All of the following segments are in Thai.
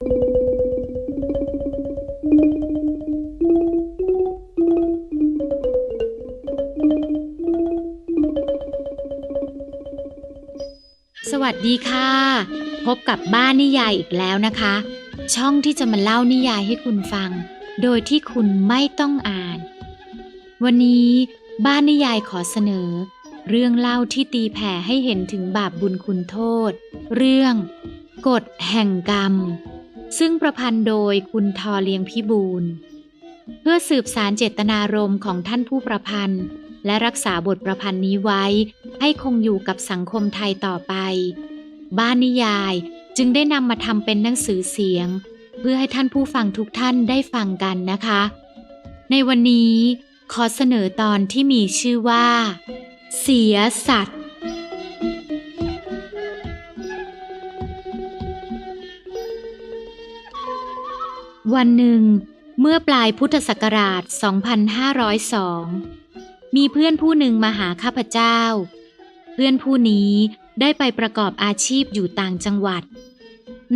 สวัสดีค่ะ พบกับบ้านนิยายอีกแล้วนะคะ ช่องที่จะมาเล่านิยายให้คุณฟัง โดยที่คุณไม่ต้องอ่าน วันนี้บ้านนิยายขอเสนอ เรื่องเล่าที่ตีแผ่ให้เห็นถึงบาปบุญคุณโทษ เรื่องกฎแห่งกรรม ซึ่งประพันธ์โดยคุณทอเลียงพิบูล เพื่อสืบสารเจตนารมณ์ของท่านผู้ประพันธ์ และรักษาบทประพันธ์นี้ไว้ ให้คงอยู่กับสังคมไทยต่อไป บ้านนิยายจึงได้นำมาทำเป็นหนังสือเสียง เพื่อให้ท่านผู้ฟังทุกท่านได้ฟังกันนะคะ ในวันนี้ขอเสนอตอนที่มีชื่อว่า เสียสัตว์ วันหนึ่ง เมื่อปลายพุทธศักราช 2502 มีเพื่อนผู้หนึ่งมาหาข้าพเจ้า เพื่อนผู้นี้ได้ไปประกอบอาชีพอยู่ต่างจังหวัด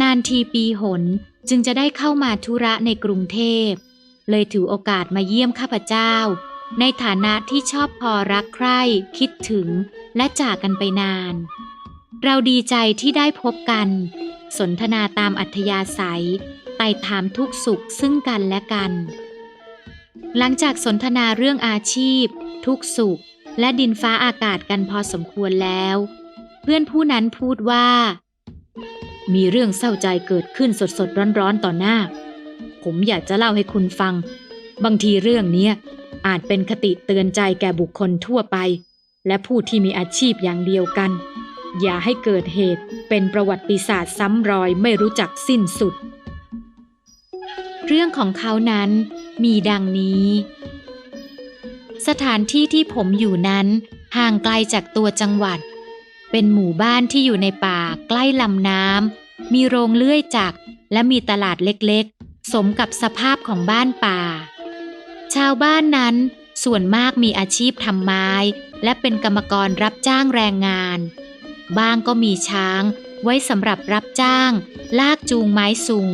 นานทีปีหนจึงจะได้เข้ามาธุระในกรุงเทพ เลยถือโอกาสมาเยี่ยมข้าพเจ้า ในฐานะที่ชอบพอรักใคร่คิดถึงและจากกันไปนาน เราดีใจที่ได้พบกัน สนทนาตามอัธยาศัย ถามทุกสุขซึ่งกันและกัน หลังจากสนทนาเรื่องอาชีพ ทุกสุข และดินฟ้าอากาศกันพอสมควรแล้ว เพื่อนผู้นั้นพูดว่า มีเรื่องเศร้าใจเกิดขึ้นสดๆร้อนๆต่อหน้า ผมอยากจะเล่าให้คุณฟัง บางทีเรื่องเนี้ยอาจเป็นคติเตือนใจแก่บุคคลทั่วไป และผู้ที่มีอาชีพอย่างเดียวกัน อย่าให้เกิดเหตุเป็นประวัติศาสตร์ซ้ำรอยไม่รู้จักสิ้นสุด เรื่องของเขานั้นมีดังนี้ สถานที่ที่ผมอยู่นั้นห่างไกลจากตัวจังหวัด เป็นหมู่บ้านที่อยู่ในป่าใกล้ลำน้ำ มีโรงเลื่อยจักรและมีตลาดเล็กๆ สมกับสภาพของบ้านป่า ชาวบ้านนั้นส่วนมากมีอาชีพทำไม้ และเป็นกรรมกรรับจ้างแรงงาน บ้างก็มีช้างไว้สำหรับรับจ้าง ลากจูงไม้สุง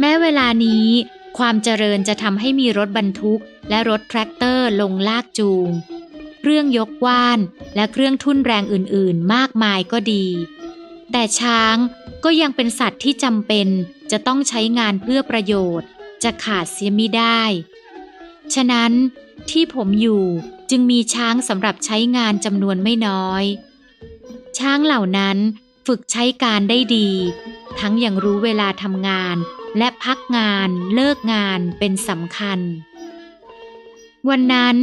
แม้เวลานี้ ความเจริญจะทำให้มีรถบรรทุก และรถแทรกเตอร์ลงลากจูง เครื่องยกว่าน และเครื่องทุ่นแรงอื่นๆ มากมายก็ดี แต่ช้างก็ยังเป็นสัตว์ที่จำเป็นจะต้องใช้งานเพื่อประโยชน์ จะขาดเสียไม่ได้ ฉะนั้นที่ผมอยู่จึงมีช้างสำหรับใช้งานจำนวนไม่น้อย ช้างเหล่านั้นฝึกใช้การได้ดี ทั้งยังรู้เวลาทำงาน และพักงานเลิกงานเป็นสำคัญ วันนั้น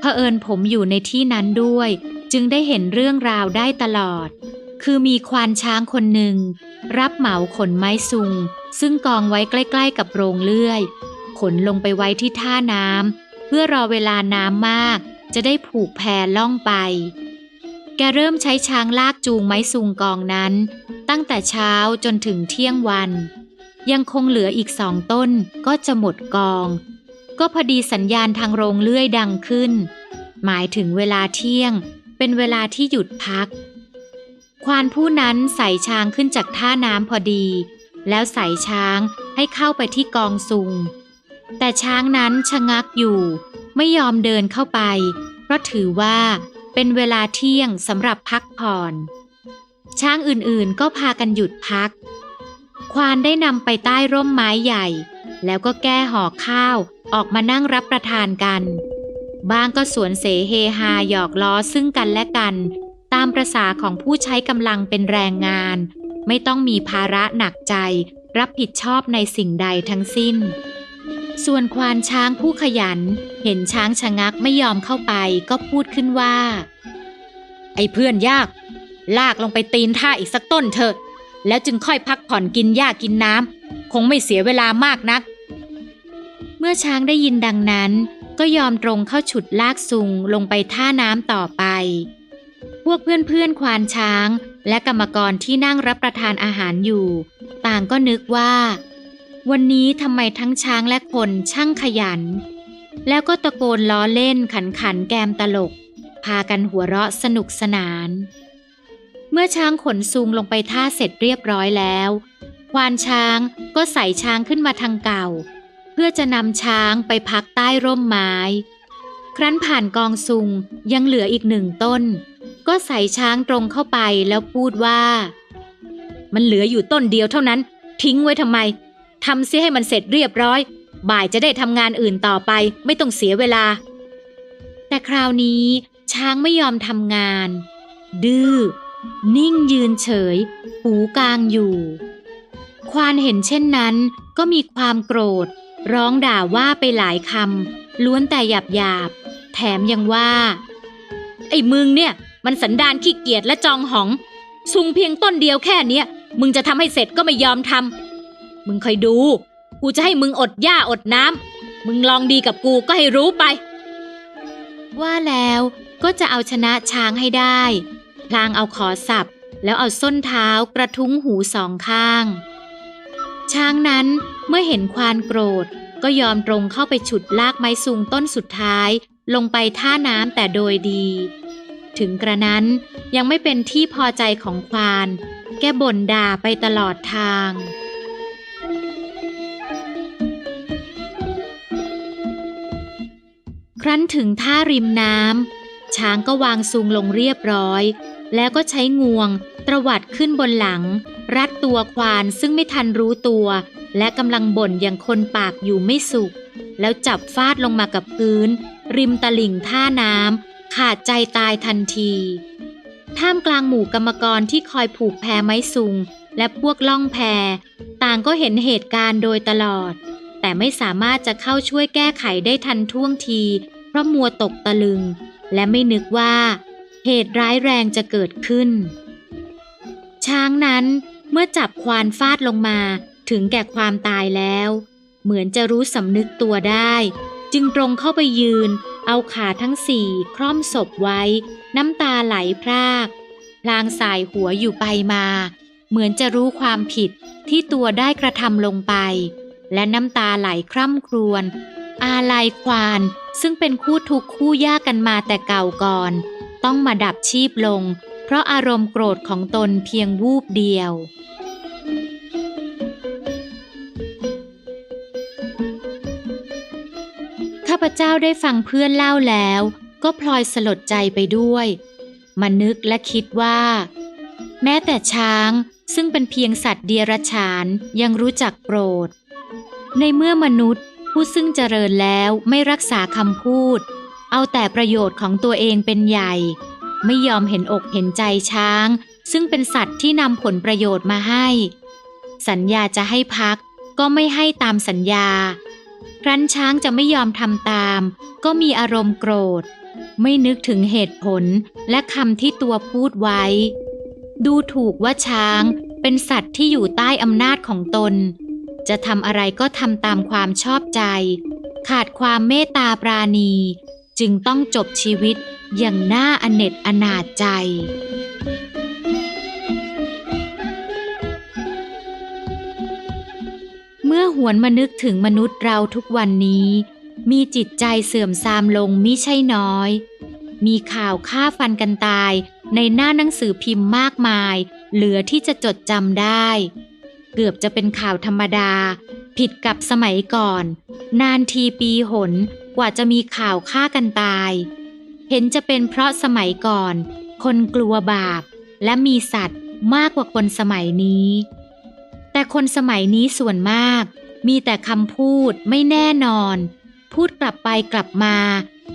เผอิญผมอยู่ในที่นั้นด้วย จึงได้เห็นเรื่องราวได้ตลอด คือมีควานช้างคนหนึ่ง รับเหมาขนไม้ซุง ซึ่งกองไว้ใกล้ ๆ กับโรงเลื่อย ขนลงไปไว้ที่ท่าน้ำเพื่อรอเวลาน้ำมาก จะได้ผูกแพล่องไป แกเริ่มใช้ช้างลากจูงไม้ซุงกองนั้น ตั้งแต่เช้าจนถึงเที่ยงวัน ยังคงเหลืออีกสองต้นก็จะหมดกอง ก็พอดีสัญญาณทางโรงเลื่อยดังขึ้น หมายถึงเวลาเที่ยง เป็นเวลาที่หยุดพัก ควานผู้นั้นใส่ช้างขึ้นจากท่าน้ำพอดี แล้วใส่ช้างให้เข้าไปที่กองซุง แต่ช้างนั้นชะงักอยู่ไม่ยอมเดินเข้าไป เพราะถือว่าเป็นเวลาเที่ยงสำหรับพักผ่อน ช้างอื่นๆก็พากันหยุดพัก ควานได้นำไปใต้ร่มไม้ใหญ่ แล้วก็แก้ห่อข้าวออกมานั่งรับประทานกันบางก็สวนเสเฮฮาหยอกล้อซึ่งกันและกัน ตามประษาของผู้ใช้กำลังเป็นแรงงาน ไม่ต้องมีภาระหนักใจ รับผิดชอบในสิ่งใดทั้งสิ้น ส่วนควานช้างผู้ขยัน เห็นช้างชะงักไม่ยอมเข้าไปก็พูดขึ้นว่า ไอ้เพื่อนยาก ลากลงไปตีนท่าอีกสักต้นเถอะ แล้วจึงค่อยพักผ่อนกินหญ้ากินน้ำคงไม่เสียเวลามากนัก เมื่อช้างได้ยินดังนั้น ก็ยอมตรงเข้าฉุดลากซุงลงไปท่าน้ำต่อไป พวกเพื่อนๆควานช้าง และกรรมกรที่นั่งรับประทานอาหารอยู่ ต่างก็นึกว่า วันนี้ทำไมทั้งช้างและคนช่างขยัน แล้วก็ตะโกนล้อเล่นขันขันแกมตลก พากันหัวเราะสนุกสนาน เมื่อช้างขนซุงลงไปท่าเสร็จเรียบร้อยแล้วควานช้างก็ใส่ช้างขึ้นมาทางเก่า เพื่อจะนำช้างไปพักใต้ร่มไม้ ครั้นผ่านกองซุงยังเหลืออีกหนึ่งต้น ก็ใส่ช้างตรงเข้าไปแล้วพูดว่า มันเหลืออยู่ต้นเดียวเท่านั้น ทิ้งไว้ทำไมทำเสียให้มันเสร็จเรียบร้อย บ่ายจะได้ทำงานอื่นต่อไป ไม่ต้องเสียเวลา แต่คราวนี้ช้างไม่ยอมทำงาน ดื้อ นิ่งยืนเฉย หูกลางอยู่ ควานเห็นเช่นนั้น ก็มีความโกรธ ร้องด่าว่าไปหลายคำล้วนแต่หยาบหยาบ แถมยังว่า ไอ้มึงเนี่ย มันสันดานขี้เกียจและจองหองซุงเพียงต้นเดียวแค่เนี้ย มึงจะทำให้เสร็จก็ไม่ยอมทำมึงคอยดู กูจะให้มึงอดหญ้าอดน้ำมึงลองดีกับกูก็ให้รู้ไป ว่าแล้วก็จะเอาชนะช้างให้ได้ ลางเอาขอสับ แล้วเอาส้นเท้ากระทุ้งหูสองข้าง ช้างนั้นเมื่อเห็นควานโกรธ ก็ยอมตรงเข้าไปฉุดลากไม้สูงต้นสุดท้าย ลงไปท่าน้ำแต่โดยดี ถึงกระนั้นยังไม่เป็นที่พอใจของควาน แกบ่นด่าไปตลอดทางครั้นถึงท่าริมน้ำช้างก็วางซุงลงเรียบร้อย แล้วก็ใช้งวงตรวัดขึ้นบนหลัง รัดตัวควานซึ่งไม่ทันรู้ตัว และกำลังบ่นอย่างคนปากอยู่ไม่สุข แล้วจับฟาดลงมากับพื้น ริมตลิ่งท่าน้ำขาดใจตายทันทีท่ามกลางหมู่กรรมกรที่คอยผูกแพไม้ซุง และพวกล่องแพ ต่างก็เห็นเหตุการณ์โดยตลอด แต่ไม่สามารถจะเข้าช่วยแก้ไขได้ทันท่วงที เพราะมัวตกตะลึง และไม่นึกว่า เหตุร้ายแรงจะเกิดขึ้น ช้างนั้นเมื่อจับควานฟาดลงมาถึงแก่ความตายแล้ว เหมือนจะรู้สำนึกตัวได้ จึงตรงเข้าไปยืน เอาขาทั้งสี่คล่อมศพไว้ น้ำตาไหลพรากพลางสายหัวอยู่ไปมา เหมือนจะรู้ความผิดที่ตัวได้กระทำลงไป และน้ำตาไหลคร่ำครวญอาลัยควานซึ่งเป็นคู่ทุกคู่ยากกันมาแต่เก่าก่อน ต้องมาดับชีพลง เพราะอารมณ์โกรธของตนเพียงวูบเดียว ข้าพเจ้าได้ฟังเพื่อนเล่าแล้ว ก็พลอยสลดใจไปด้วยมานึกและคิดว่า แม้แต่ช้างซึ่งเป็นเพียงสัตว์เดียรฉานยังรู้จักโกรธ ในเมื่อมนุษย์ผู้ซึ่งเจริญแล้วไม่รักษาคำพูด เอาแต่ประโยชน์ของตัวเองเป็นใหญ่ ไม่ยอมเห็นอกเห็นใจช้าง ซึ่งเป็นสัตว์ที่นำผลประโยชน์มาให้ สัญญาจะให้พักก็ไม่ให้ตามสัญญา ครั้นช้างจะไม่ยอมทำตาม ก็มีอารมณ์โกรธ ไม่นึกถึงเหตุผลและคำที่ตัวพูดไว้ ดูถูกว่าช้างเป็นสัตว์ที่อยู่ใต้อำนาจของตน จะทำอะไรก็ทำตามความชอบใจ ขาดความเมตตาปราณี จึงต้องจบชีวิตอย่างน่าอเนจอนาจใจ เมื่อหวนมานึกถึงมนุษย์เราทุกวันนี้ มีจิตใจเสื่อมทรามลงมิใช่น้อย มีข่าวฆ่าฟันกันตายในหน้าหนังสือพิมพ์มากมาย เหลือที่จะจดจำได้ เกือบจะเป็นข่าวธรรมดา ผิดกับสมัยก่อน นานทีปีหน กว่าจะมีข่าวฆ่ากันตาย เห็นจะเป็นเพราะสมัยก่อน คนกลัวบาป และมีสัตว์มากกว่าคนสมัยนี้ แต่คนสมัยนี้ส่วนมาก มีแต่คำพูดไม่แน่นอน พูดกลับไปกลับมา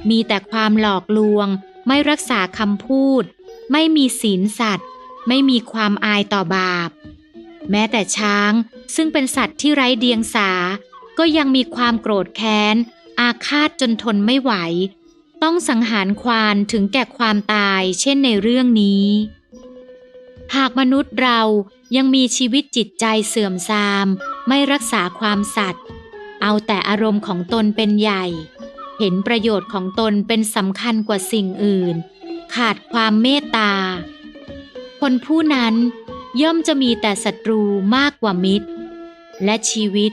มีแต่ความหลอกลวง ไม่รักษาคำพูด ไม่มีศีลสัตว์ ไม่มีความอายต่อบาป แม้แต่ช้างซึ่งเป็นสัตว์ที่ไร้เดียงสา ก็ยังมีความโกรธแค้น อาฆาตจนทนไม่ไหว ต้องสังหารควานถึงแก่ความตายเช่นในเรื่องนี้ หากมนุษย์เรายังมีชีวิตจิตใจเสื่อมทราม ไม่รักษาความสัตย์เอาแต่อารมณ์ของตนเป็นใหญ่ เห็นประโยชน์ของตนเป็นสำคัญกว่าสิ่งอื่น ขาดความเมตตา คนผู้นั้นย่อมจะมีแต่ศัตรูมากกว่ามิตร และชีวิต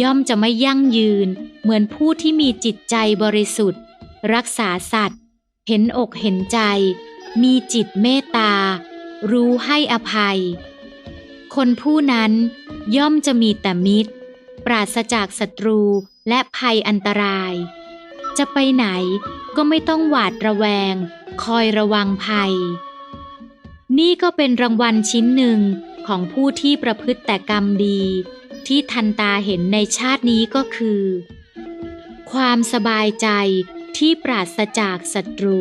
ย่อมจะไม่ยั่งยืน เหมือนผู้ที่มีจิตใจบริสุทธิ์ รักษาสัตว์ เห็นอกเห็นใจ มีจิตเมตตา รู้ให้อภัย คนผู้นั้นย่อมจะมีแต่มิตร ปราศจากศัตรูและภัยอันตราย จะไปไหนก็ไม่ต้องหวาดระแวง คอยระวังภัย นี่ก็เป็นรางวัลชิ้นหนึ่งของผู้ที่ประพฤติแต่กรรมดี ที่ทันตาเห็นในชาตินี้ก็คือ ความสบายใจที่ปราศจากศัตรู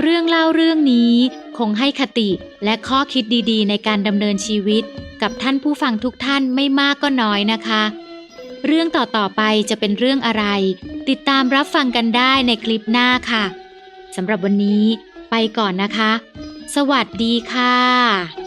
เรื่องเล่าเรื่องนี้คงให้คติและข้อคิดดีๆ ในการดำเนินชีวิต กับท่านผู้ฟังทุกท่านไม่มากก็น้อยนะคะ เรื่องต่อๆไปจะเป็นเรื่องอะไร ติดตามรับฟังกันได้ในคลิปหน้าค่ะสำหรับวันนี้ไปก่อนนะคะ สวัสดีค่ะ